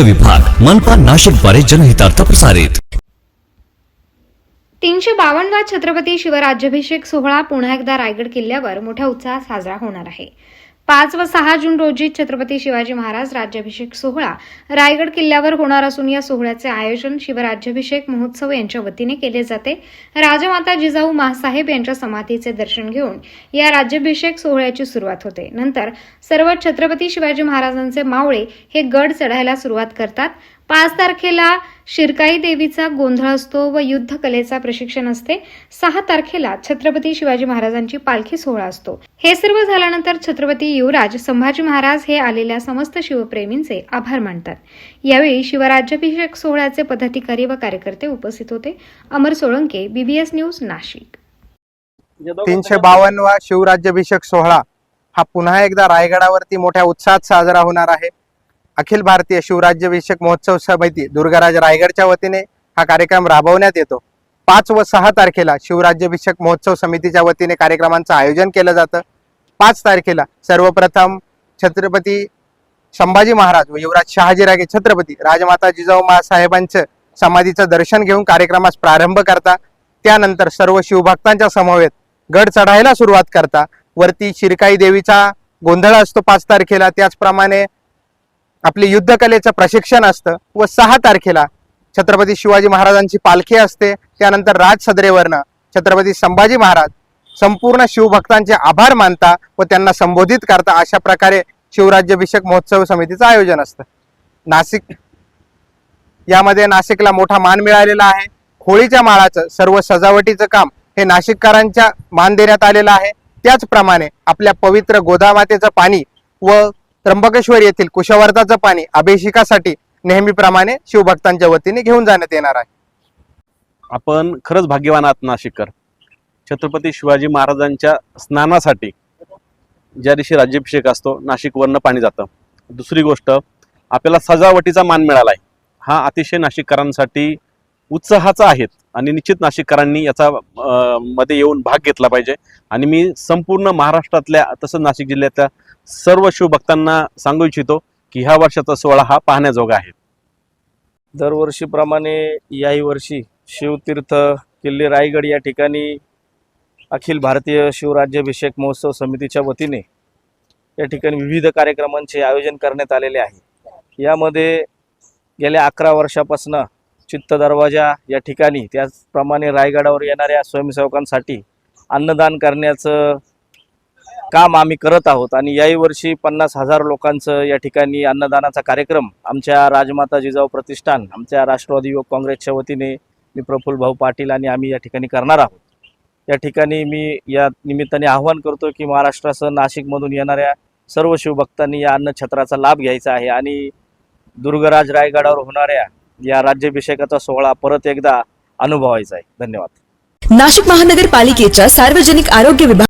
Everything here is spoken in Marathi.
विभाग मनपा नाशिकद्वारे जनहितार्थ प्रसारित. तीनशे बावनवा छत्रपती शिवराज्याभिषेक सोहळा पुन्हा एकदा रायगड किल्ल्यावर मोठ्या उत्साहात साजरा होणार आहे. पाच व सहा जून रोजी छत्रपती शिवाजी महाराज राज्याभिषेक सोहळा रायगड किल्ल्यावर होणार असून या सोहळ्याचे आयोजन शिवराज्याभिषेक महोत्सव यांच्या वतीने केले जाते. राजमाता जिजाऊ महासाहेब यांच्या समाधीचे दर्शन घेऊन या राज्याभिषेक सोहळ्याची सुरुवात होते. नंतर सर्व छत्रपती शिवाजी महाराजांचे मावळे हे गड चढायला सुरुवात करतात. पाच तारखेला शिरकाई देवीचा गोंधळ असतो व युद्ध कलेचा प्रशिक्षण असते. सहा तारखेला छत्रपती शिवाजी महाराजांची पालखी सोहळा असतो. हे सर्व झाल्यानंतर छत्रपती युवराज संभाजी महाराज हे आलेल्या समस्त शिवप्रेमींचे आभार मानतात. यावेळी शिवराज्याभिषेक सोहळ्याचे पदाधिकारी व कार्यकर्ते उपस्थित होते. Amar Solanke BBS news Nashik. तीनशे बावन्नवा शिवराज्याभिषेक सोहळा हा पुन्हा एकदा रायगडावरती मोठ्या उत्साहात साजरा होणार आहे. अखिल भारतीय शिवराज्याभिषेक महोत्सव समिती दुर्गाराज रायगडच्या वतीने हा कार्यक्रम राबवण्यात येतो. पाच व सहा तारखेला शिवराज्याभिषेक महोत्सव समितीच्या वतीने कार्यक्रमांचं आयोजन केलं जातं. पाच तारखेला सर्वप्रथम छत्रपती संभाजी महाराज व युवराज शहाजीरागे छत्रपती राजमाता जिजाऊ साहेबांचं समाधीचं दर्शन घेऊन कार्यक्रमास प्रारंभ करता. त्यानंतर सर्व शिवभक्तांच्या समवेत गड चढायला सुरुवात करता. वरती शिरकाई देवीचा गोंधळ असतो पाच तारखेला. त्याचप्रमाणे आपले युद्धकलेचं प्रशिक्षण असतं व सहा तारखेला छत्रपती शिवाजी महाराजांची पालखी असते. त्यानंतर राज सदरेवरनं छत्रपती संभाजी महाराज संपूर्ण शिवभक्तांचे आभार मानता व त्यांना संबोधित करता अशा प्रकारे शिवराज्याभिषेक महोत्सव समितीचं आयोजन असतं. नाशिक यामध्ये नाशिकला मोठा मान मिळालेला आहे. होळीच्या माळाचं सर्व सजावटीचं काम हे नाशिककरांच्या मान देण्यात आलेलं आहे. त्याचप्रमाणे आपल्या पवित्र गोदामातेचं पाणी व त्र्यंबकेश्वर येथील कुशवर्धाचं पाणी अभिषेकासाठी नेहमीप्रमाणे शिवभक्तांच्या वतीने घेऊन जाण्यात येणार आहे. आपण खरंच भाग्यवान आहात नाशिककर. छत्रपती शिवाजी महाराजांच्या स्नानासाठी ज्या दिवशी राज्याभिषेक असतो नाशिकवरनं पाणी जातं. दुसरी गोष्ट आपल्याला सजावटीचा मान मिळाला आहे हा अतिशय नाशिककरांसाठी उत्साहाचा आहेत आणि निश्चित नाशिककरांनी याचा मध्ये येऊन भाग घेतला पाहिजे. आणि मी संपूर्ण महाराष्ट्रातल्या तसंच नाशिक जिल्ह्यातल्या सर्व शिवभक्तांना सांगू इच्छितो की ह्या वर्षाचा सोहळा हा पाहण्याजोगा आहे. दरवर्षीप्रमाणे याही वर्षी शिवतीर्थ किल्ले रायगड या ठिकाणी अखिल भारतीय शिवराज्याभिषेक महोत्सव समितीच्या वतीने या ठिकाणी विविध कार्यक्रमांचे आयोजन करण्यात आलेले आहे. यामध्ये गेल्या अकरा वर्षापासून चित्त दरवाजा या ठिकाणी त्याचप्रमाणे रायगडावर येणाऱ्या स्वयंसेवकांसाठी अन्नदान करण्याचं काम आम्ही करत आहोत. आणि याही वर्षी पन्नास हजार लोकांचं या ठिकाणी अन्नदानाचा कार्यक्रम आमच्या राजमाता जिजाऊ प्रतिष्ठान आमच्या राष्ट्रवादी युवक काँग्रेसच्या वतीने मी प्रफुल्ल भाऊ पाटील आणि आम्ही या ठिकाणी करणार आहोत. या ठिकाणी मी या निमित्ताने आवाहन करतो की महाराष्ट्रासह नाशिकमधून येणाऱ्या सर्व शिवभक्तांनी या अन्नछत्राचा लाभ घ्यायचा आहे. आणि दुर्गराज रायगडावर होणाऱ्या या राज्याभिषेकाचा सोहळा परत एकदा अनुभवायचा आहे. धन्यवाद. नाशिक महानगरपालिकेच्या सार्वजनिक आरोग्य विभाग